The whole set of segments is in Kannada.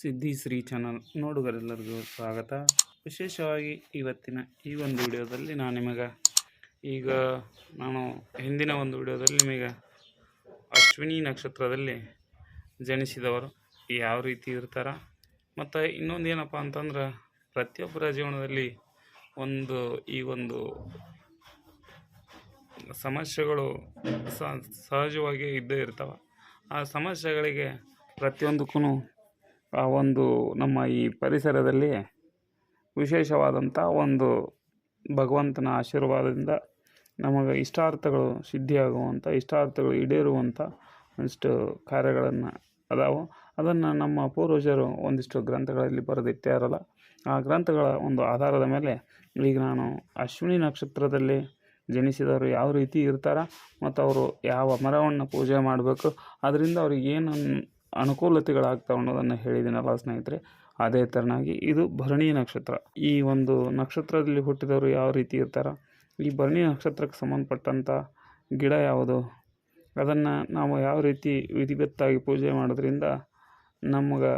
ಸಿದ್ಧಿ ಶ್ರೀ ಚಾನಲ್ ನೋಡುಗರೆಲ್ಲರಿಗೂ ಸ್ವಾಗತ. ವಿಶೇಷವಾಗಿ ಇವತ್ತಿನ ಈ ಒಂದು ವಿಡಿಯೋದಲ್ಲಿ ನಾನು ನಿಮಗೆ ಈಗ ನಾನು ಹಿಂದಿನ ಒಂದು ವಿಡಿಯೋದಲ್ಲಿ ನಿಮಗೆ ಅಶ್ವಿನಿ ನಕ್ಷತ್ರದಲ್ಲಿ ಜನಿಸಿದವರು ಯಾವ ರೀತಿ ಇರ್ತಾರೆ, ಮತ್ತು ಇನ್ನೊಂದು ಏನಪ್ಪ ಅಂತಂದ್ರೆ ಪ್ರತಿಯೊಬ್ಬರ ಜೀವನದಲ್ಲಿ ಒಂದು ಈ ಒಂದು ಸಮಸ್ಯೆಗಳು ಸಹಜವಾಗಿ ಇದ್ದೇ ಇರ್ತವೆ. ಆ ಸಮಸ್ಯೆಗಳಿಗೆ ಪ್ರತಿಯೊಂದಕ್ಕೂ ಆ ಒಂದು ನಮ್ಮ ಈ ಪರಿಸರದಲ್ಲಿ ವಿಶೇಷವಾದಂಥ ಒಂದು ಭಗವಂತನ ಆಶೀರ್ವಾದದಿಂದ ನಮಗೆ ಇಷ್ಟಾರ್ಥಗಳು ಸಿದ್ಧಿಯಾಗುವಂಥ, ಇಷ್ಟಾರ್ಥಗಳು ಈಡೇರುವಂಥ ಒಂದಿಷ್ಟು ಕಾರ್ಯಗಳನ್ನು ಅದಾವು. ಅದನ್ನು ನಮ್ಮ ಪೂರ್ವಜರು ಒಂದಿಷ್ಟು ಗ್ರಂಥಗಳಲ್ಲಿ ಬರೆದಿಟ್ಟಾರಲ್ಲ ಆ ಗ್ರಂಥಗಳ ಒಂದು ಆಧಾರದ ಮೇಲೆ ಈಗ ನಾನು ಅಶ್ವಿನಿ ನಕ್ಷತ್ರದಲ್ಲಿ ಜನಿಸಿದವರು ಯಾವ ರೀತಿ ಇರ್ತಾರ ಮತ್ತು ಅವರು ಯಾವ ಮರವನ್ನು ಪೂಜೆ ಮಾಡಬೇಕು, ಅದರಿಂದ ಅವ್ರಿಗೆ ಏನು ಅನುಕೂಲತೆಗಳಾಗ್ತಾವೆ ಅನ್ನೋದನ್ನು ಹೇಳಿದ್ದೀನಲ್ಲ ಸ್ನೇಹಿತರೆ. ಅದೇ ಥರನಾಗಿ ಇದು ಭರಣಿ ನಕ್ಷತ್ರ. ಈ ಒಂದು ನಕ್ಷತ್ರದಲ್ಲಿ ಹುಟ್ಟಿದವರು ಯಾವ ರೀತಿ ಇರ್ತಾರೆ? ಈ ಭರಣಿ ನಕ್ಷತ್ರಕ್ಕೆ ಸಂಬಂಧಪಟ್ಟಂಥ ಗಿಡ ಯಾವುದು? ಅದನ್ನು ನಾವು ಯಾವ ರೀತಿ ವಿಧಿವತ್ತಾಗಿ ಪೂಜೆ ಮಾಡೋದ್ರಿಂದ ನಮಗೆ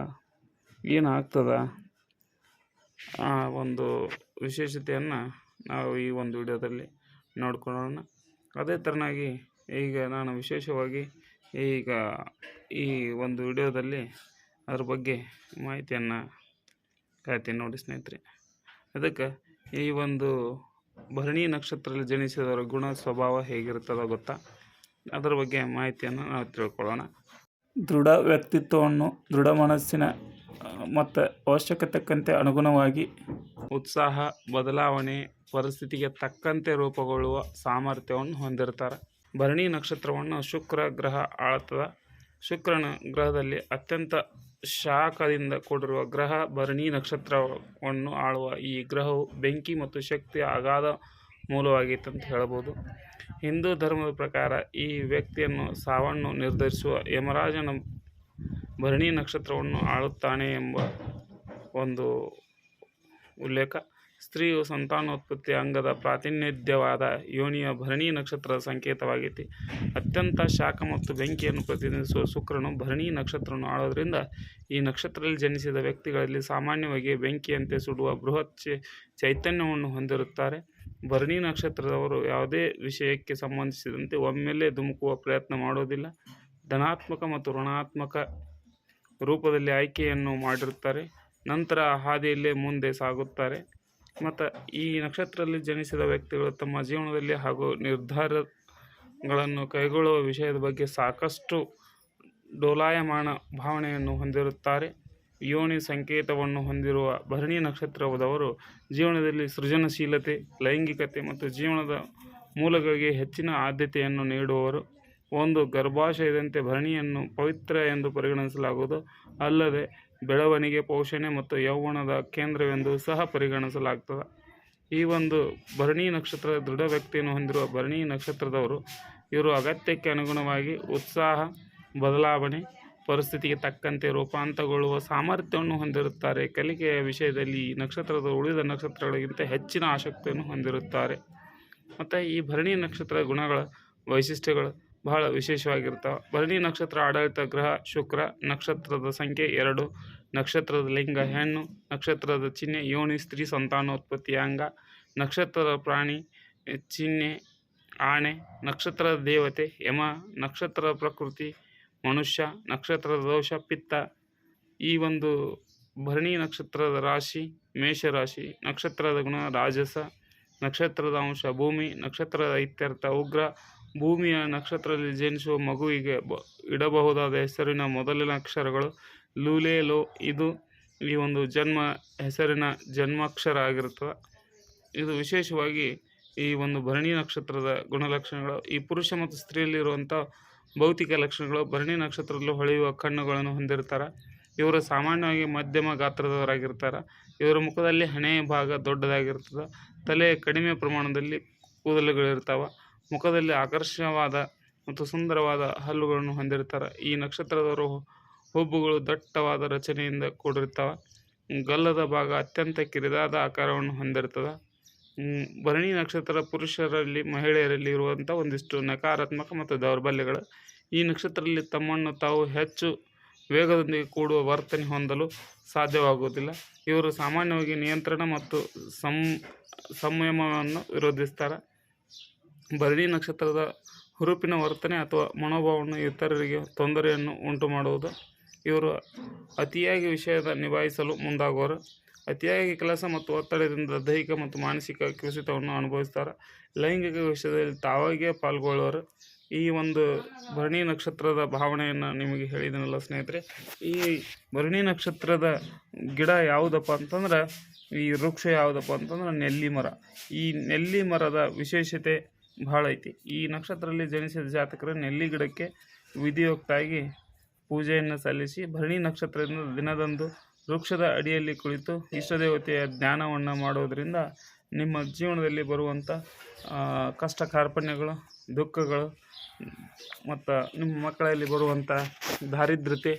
ಏನಾಗ್ತದ ಆ ಒಂದು ವಿಶೇಷತೆಯನ್ನು ನಾವು ಈ ಒಂದು ವಿಡಿಯೋದಲ್ಲಿ ನೋಡ್ಕೊಳ್ಳೋಣ. ಅದೇ ಥರನಾಗಿ ಈಗ ನಾನು ವಿಶೇಷವಾಗಿ ಈಗ ಈ ಒಂದು ವಿಡಿಯೋದಲ್ಲಿ ಅದ್ರ ಬಗ್ಗೆ ಮಾಹಿತಿಯನ್ನು ಹೇಳ್ತೀನಿ ನೋಡಿ ಸ್ನೇಹಿತರೆ. ಅದಕ್ಕೆ ಈ ಒಂದು ಭರಣಿ ನಕ್ಷತ್ರದಲ್ಲಿ ಜನಿಸಿದವರ ಗುಣ ಸ್ವಭಾವ ಹೇಗಿರ್ತದೋ ಗೊತ್ತಾ? ಅದರ ಬಗ್ಗೆ ಮಾಹಿತಿಯನ್ನು ನಾವು ತಿಳ್ಕೊಳ್ಳೋಣ. ದೃಢ ವ್ಯಕ್ತಿತ್ವವನ್ನು, ದೃಢ ಮನಸ್ಸಿನ, ಮತ್ತು ಅವಶ್ಯಕತೆ ತಕ್ಕಂತೆ ಅನುಗುಣವಾಗಿ ಉತ್ಸಾಹ, ಬದಲಾವಣೆ, ಪರಿಸ್ಥಿತಿಗೆ ತಕ್ಕಂತೆ ರೂಪುಗೊಳ್ಳುವ ಸಾಮರ್ಥ್ಯವನ್ನು ಹೊಂದಿರ್ತಾರೆ. ಭರಣಿ ನಕ್ಷತ್ರವನ್ನು ಶುಕ್ರ ಗ್ರಹ ಆಳ್ತದ ಶುಕ್ರನ ಗ್ರಹದಲ್ಲಿ ಅತ್ಯಂತ ಶಾಖದಿಂದ ಕೂಡಿರುವ ಗ್ರಹ ಭರಣಿ ನಕ್ಷತ್ರವನ್ನು ಆಳುವ ಈ ಗ್ರಹವು ಬೆಂಕಿ ಮತ್ತು ಶಕ್ತಿಯ ಅಗಾಧ ಮೂಲವಾಗಿತ್ತು ಅಂತ ಹೇಳ್ಬೋದು. ಹಿಂದೂ ಧರ್ಮದ ಪ್ರಕಾರ ಈ ವ್ಯಕ್ತಿಯನ್ನು ಸಾವನ್ನು ನಿರ್ಧರಿಸುವ ಯಮರಾಜನ ಭರಣಿ ನಕ್ಷತ್ರವನ್ನು ಆಳುತ್ತಾನೆ ಎಂಬ ಒಂದು ಉಲ್ಲೇಖ. ಸ್ತ್ರೀಯು ಸಂತಾನೋತ್ಪತ್ತಿ ಅಂಗದ ಪ್ರಾತಿನಿಧ್ಯವಾದ ಯೋನಿಯ ಭರಣಿ ನಕ್ಷತ್ರದ ಸಂಕೇತವಾಗೈತಿ ಅತ್ಯಂತ ಶಾಖ ಮತ್ತು ಬೆಂಕಿಯನ್ನು ಪ್ರತಿನಿಧಿಸುವ ಶುಕ್ರನು ಭರಣಿ ನಕ್ಷತ್ರವನ್ನು ಆಳೋದ್ರಿಂದ ಈ ನಕ್ಷತ್ರದಲ್ಲಿ ಜನಿಸಿದ ವ್ಯಕ್ತಿಗಳಲ್ಲಿ ಸಾಮಾನ್ಯವಾಗಿ ಬೆಂಕಿಯಂತೆ ಸುಡುವ ಬೃಹತ್ ಚೈತನ್ಯವನ್ನು ಹೊಂದಿರುತ್ತಾರೆ. ಭರಣಿ ನಕ್ಷತ್ರದವರು ಯಾವುದೇ ವಿಷಯಕ್ಕೆ ಸಂಬಂಧಿಸಿದಂತೆ ಒಮ್ಮೆಲೇ ಧುಮುಕುವ ಪ್ರಯತ್ನ ಮಾಡೋದಿಲ್ಲ ಧನಾತ್ಮಕ ಮತ್ತು ಋಣಾತ್ಮಕ ರೂಪದಲ್ಲಿ ಆಯ್ಕೆಯನ್ನು ಮಾಡಿರುತ್ತಾರೆ. ನಂತರ ಹಾದಿಯಲ್ಲೇ ಮುಂದೆ ಸಾಗುತ್ತಾರೆ. ಮತ್ತು ಈ ನಕ್ಷತ್ರದಲ್ಲಿ ಜನಿಸಿದ ವ್ಯಕ್ತಿಗಳು ತಮ್ಮ ಜೀವನದಲ್ಲಿ ಹಾಗೂ ನಿರ್ಧಾರಗಳನ್ನು ಕೈಗೊಳ್ಳುವ ವಿಷಯದ ಬಗ್ಗೆ ಸಾಕಷ್ಟು ಡೋಲಾಯಮಾನ ಭಾವನೆಯನ್ನು ಹೊಂದಿರುತ್ತಾರೆ. ಯೋನಿ ಸಂಕೇತವನ್ನು ಹೊಂದಿರುವ ಭರಣಿ ನಕ್ಷತ್ರದವರು ಜೀವನದಲ್ಲಿ ಸೃಜನಶೀಲತೆ, ಲೈಂಗಿಕತೆ ಮತ್ತು ಜೀವನದ ಮೂಲಗಳಿಗೆ ಹೆಚ್ಚಿನ ಆದ್ಯತೆಯನ್ನು ನೀಡುವವರು ಒಂದು ಗರ್ಭಾಶಯದಂತೆ ಭರಣಿಯನ್ನು ಪವಿತ್ರ ಎಂದು ಪರಿಗಣಿಸಲಾಗುವುದು. ಅಲ್ಲದೆ ಬೆಳವಣಿಗೆ, ಪೋಷಣೆ ಮತ್ತು ಯೌವನದ ಕೇಂದ್ರವೆಂದು ಸಹ ಪರಿಗಣಿಸಲಾಗ್ತದೆ. ಈ ಒಂದು ಭರಣಿ ನಕ್ಷತ್ರ ದೃಢ ವ್ಯಕ್ತಿಯನ್ನು ಹೊಂದಿರುವ ಭರಣಿ ನಕ್ಷತ್ರದವರು, ಇವರು ಅಗತ್ಯಕ್ಕೆ ಅನುಗುಣವಾಗಿ ಉತ್ಸಾಹ, ಬದಲಾವಣೆ, ಪರಿಸ್ಥಿತಿಗೆ ತಕ್ಕಂತೆ ರೂಪಾಂತರಗೊಳ್ಳುವ ಸಾಮರ್ಥ್ಯವನ್ನು ಹೊಂದಿರುತ್ತಾರೆ. ಕಲಿಕೆಯ ವಿಷಯದಲ್ಲಿ ಈ ನಕ್ಷತ್ರದ ಉಳಿದ ನಕ್ಷತ್ರಗಳಿಗಿಂತ ಹೆಚ್ಚಿನ ಆಸಕ್ತಿಯನ್ನು ಹೊಂದಿರುತ್ತಾರೆ. ಮತ್ತು ಈ ಭರಣಿ ನಕ್ಷತ್ರದ ಗುಣಗಳ, ವೈಶಿಷ್ಟ್ಯಗಳು ಬಹಳ ವಿಶೇಷವಾಗಿರ್ತಾವೆ. ಭರಣಿ ನಕ್ಷತ್ರ ಆಡಳಿತ ಗ್ರಹ ಶುಕ್ರ, ನಕ್ಷತ್ರದ ಸಂಖ್ಯೆ ಎರಡು, ನಕ್ಷತ್ರದ ಲಿಂಗ ಹೆಣ್ಣು, ನಕ್ಷತ್ರದ ಚಿಹ್ನೆ ಯೋನಿ, ಸ್ತ್ರೀ ಸಂತಾನೋತ್ಪತ್ತಿಯ ಅಂಗ, ನಕ್ಷತ್ರದ ಪ್ರಾಣಿ ಚಿಹ್ನೆ ಆಣೆ, ನಕ್ಷತ್ರದ ದೇವತೆ ಯಮ, ನಕ್ಷತ್ರದ ಪ್ರಕೃತಿ ಮನುಷ್ಯ, ನಕ್ಷತ್ರದ ದೋಷ ಪಿತ್ತ. ಈ ಒಂದು ಭರಣಿ ನಕ್ಷತ್ರದ ರಾಶಿ ಮೇಷರಾಶಿ, ನಕ್ಷತ್ರದ ಗುಣ ರಾಜಸ, ನಕ್ಷತ್ರದ ಅಂಶ ಭೂಮಿ, ನಕ್ಷತ್ರದ ಇತ್ಯರ್ಥ ಉಗ್ರ ಭೂಮಿಯ ನಕ್ಷತ್ರದಲ್ಲಿ ಜನಿಸುವ ಮಗುವಿಗೆ ಬ ಇಡಬಹುದಾದ ಹೆಸರಿನ ಮೊದಲಿನ ಅಕ್ಷರಗಳು ಲೂಲೆ, ಲೋ. ಇದು ಈ ಒಂದು ಜನ್ಮ, ಹೆಸರಿನ ಜನ್ಮಾಕ್ಷರ ಆಗಿರುತ್ತದೆ ಇದು ವಿಶೇಷವಾಗಿ ಈ ಒಂದು ಭರಣಿ ನಕ್ಷತ್ರದ ಗುಣಲಕ್ಷಣಗಳು. ಈ ಪುರುಷ ಮತ್ತು ಸ್ತ್ರೀಯಲ್ಲಿರುವಂಥ ಭೌತಿಕ ಲಕ್ಷಣಗಳು ಭರಣಿ ನಕ್ಷತ್ರದಲ್ಲಿ ಹೊಳೆಯುವ ಕಣ್ಣುಗಳನ್ನು ಹೊಂದಿರ್ತಾರೆ ಇವರು ಸಾಮಾನ್ಯವಾಗಿ ಮಧ್ಯಮ ಗಾತ್ರದವರಾಗಿರ್ತಾರೆ ಇವರ ಮುಖದಲ್ಲಿ ಹಣೆಯ ಭಾಗ ದೊಡ್ಡದಾಗಿರ್ತದೆ ತಲೆ ಕಡಿಮೆ ಪ್ರಮಾಣದಲ್ಲಿ ಕೂದಲುಗಳಿರ್ತಾವೆ ಮುಖದಲ್ಲಿ ಆಕರ್ಷಣವಾದ ಮತ್ತು ಸುಂದರವಾದ ಹಲ್ಲುಗಳನ್ನು ಹೊಂದಿರ್ತಾರೆ ಈ ನಕ್ಷತ್ರದವರು ಹುಬ್ಬುಗಳು ದಟ್ಟವಾದ ರಚನೆಯಿಂದ ಕೂಡಿರ್ತವೆ ಗಲ್ಲದ ಭಾಗ ಅತ್ಯಂತ ಕಿರಿದಾದ ಆಕಾರವನ್ನು ಹೊಂದಿರ್ತದೆ ಭರಣಿ ನಕ್ಷತ್ರ ಪುರುಷರಲ್ಲಿ ಮಹಿಳೆಯರಲ್ಲಿ ಇರುವಂಥ ಒಂದಿಷ್ಟು ನಕಾರಾತ್ಮಕ ಮತ್ತು ದೌರ್ಬಲ್ಯಗಳು. ಈ ನಕ್ಷತ್ರದಲ್ಲಿ ತಮ್ಮನ್ನು ತಾವು ಹೆಚ್ಚು ವೇಗದೊಂದಿಗೆ ಕೂಡುವ ವರ್ತನೆ ಹೊಂದಲು ಸಾಧ್ಯವಾಗುವುದಿಲ್ಲ. ಇವರು ಸಾಮಾನ್ಯವಾಗಿ ನಿಯಂತ್ರಣ ಮತ್ತು ಸಂ, ಸಂಯಮವನ್ನು ವಿರೋಧಿಸ್ತಾರೆ. ಭರಣಿ ನಕ್ಷತ್ರದ ಹುರುಪಿನ ವರ್ತನೆ ಅಥವಾ ಮನೋಭಾವವನ್ನು ಇತರರಿಗೆ ತೊಂದರೆಯನ್ನು ಉಂಟು ಮಾಡುವುದು ಇವರು ಅತಿಯಾಗಿ ವಿಷಯದ ನಿಭಾಯಿಸಲು ಮುಂದಾಗುವರು. ಅತಿಯಾಗಿ ಕೆಲಸ ಮತ್ತು ಒತ್ತಡದಿಂದ ದೈಹಿಕ ಮತ್ತು ಮಾನಸಿಕ ಕುಸಿತವನ್ನು ಅನುಭವಿಸ್ತಾರೆ. ಲೈಂಗಿಕ ವಿಷಯದಲ್ಲಿ ತಾವಾಗಿಯೇ ಪಾಲ್ಗೊಳ್ಳುವರು. ಈ ಒಂದು ಭರಣಿ ನಕ್ಷತ್ರದ ಭಾವನೆಯನ್ನು ನಿಮಗೆ ಹೇಳಿದನಲ್ಲ ಸ್ನೇಹಿತರೆ. ಈ ಭರಣಿ ನಕ್ಷತ್ರದ ಗಿಡ ಯಾವುದಪ್ಪ ಅಂತಂದ್ರೆ, ಈ ವೃಕ್ಷ ಯಾವುದಪ್ಪ ಅಂತಂದ್ರೆ ನೆಲ್ಲಿ ಮರ ಈ ನೆಲ್ಲಿ ಮರದ ವಿಶೇಷತೆ ಭಾಳ ಐತಿ ಈ ನಕ್ಷತ್ರದಲ್ಲಿ ಜನಿಸಿದ ಜಾತಕರು ನೆಲ್ಲಿ ಗಿಡಕ್ಕೆ ವಿಧಿಯುಕ್ತಾಗಿ ಪೂಜೆಯನ್ನು ಸಲ್ಲಿಸಿ ಭರಣಿ ನಕ್ಷತ್ರದಿಂದ ದಿನದಂದು ವೃಕ್ಷದ ಅಡಿಯಲ್ಲಿ ಕುಳಿತು ಇಷ್ಟದೇವತೆಯ ಜ್ಞಾನವನ್ನು ಮಾಡೋದರಿಂದ ನಿಮ್ಮ ಜೀವನದಲ್ಲಿ ಬರುವಂಥ ಕಷ್ಟ, ಕಾರ್ಪಣ್ಯಗಳು, ದುಃಖಗಳು, ಮತ್ತು ನಿಮ್ಮ ಮಕ್ಕಳಲ್ಲಿ ಬರುವಂಥ ದಾರಿದ್ರ್ಯತೆ,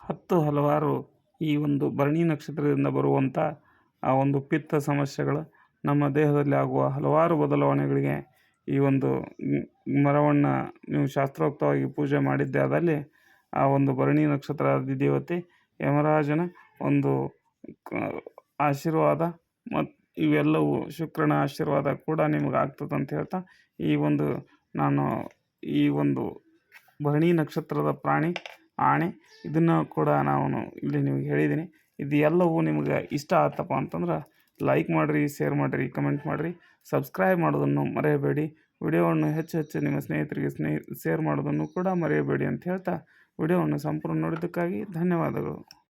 ಹತ್ತು ಹಲವಾರು ಈ ಒಂದು ಭರಣಿ ನಕ್ಷತ್ರದಿಂದ ಬರುವಂಥ ಆ ಒಂದು ಪಿತ್ತ ಸಮಸ್ಯೆಗಳು ನಮ್ಮ ದೇಹದಲ್ಲಿ ಆಗುವ ಹಲವಾರು ಬದಲಾವಣೆಗಳಿಗೆ ಈ ಒಂದು ಮರವನ್ನು ನೀವು ಶಾಸ್ತ್ರೋಕ್ತವಾಗಿ ಪೂಜೆ ಮಾಡಿದ್ದೇ ಆದಲ್ಲಿ ಆ ಒಂದು ಭರಣಿ ನಕ್ಷತ್ರ ದೇವತೆ ಯಮರಾಜನ ಒಂದು ಆಶೀರ್ವಾದ ಮತ್ತು ಇವೆಲ್ಲವೂ ಶುಕ್ರನ ಆಶೀರ್ವಾದ ಕೂಡ ನಿಮಗೆ ಆಗ್ತದೆ ಅಂತ ಹೇಳ್ತಾ ಈ ಒಂದು ನಾನು ಈ ಒಂದು ಭರಣಿ ನಕ್ಷತ್ರದ ಪ್ರಾಣಿ, ಆಣೆ ಇದನ್ನು ಕೂಡ ನಾನು ಇಲ್ಲಿ ನಿಮಗೆ ಹೇಳಿದ್ದೀನಿ. ಇದು ಎಲ್ಲವೂ ನಿಮಗೆ ಇಷ್ಟ ಆತಪ್ಪ ಅಂತಂದ್ರೆ ಲೈಕ್ ಮಾಡಿರಿ ಶೇರ್ ಮಾಡಿರಿ ಕಮೆಂಟ್ ಮಾಡಿರಿ. ಸಬ್ಸ್ಕ್ರೈಬ್ ಮಾಡೋದನ್ನು ಮರೆಯಬೇಡಿ. ವಿಡಿಯೋವನ್ನು ಹೆಚ್ಚು ಹೆಚ್ಚು ನಿಮ್ಮ ಸ್ನೇಹಿತರಿಗೆ ಸ್ನೇಹಿ ಶೇರ್ ಮಾಡೋದನ್ನು ಕೂಡ ಮರೆಯಬೇಡಿ ಅಂತ ಹೇಳ್ತಾ ವಿಡಿಯೋವನ್ನು ಸಂಪೂರ್ಣ ನೋಡಿದ್ದಕ್ಕಾಗಿ ಧನ್ಯವಾದಗಳು.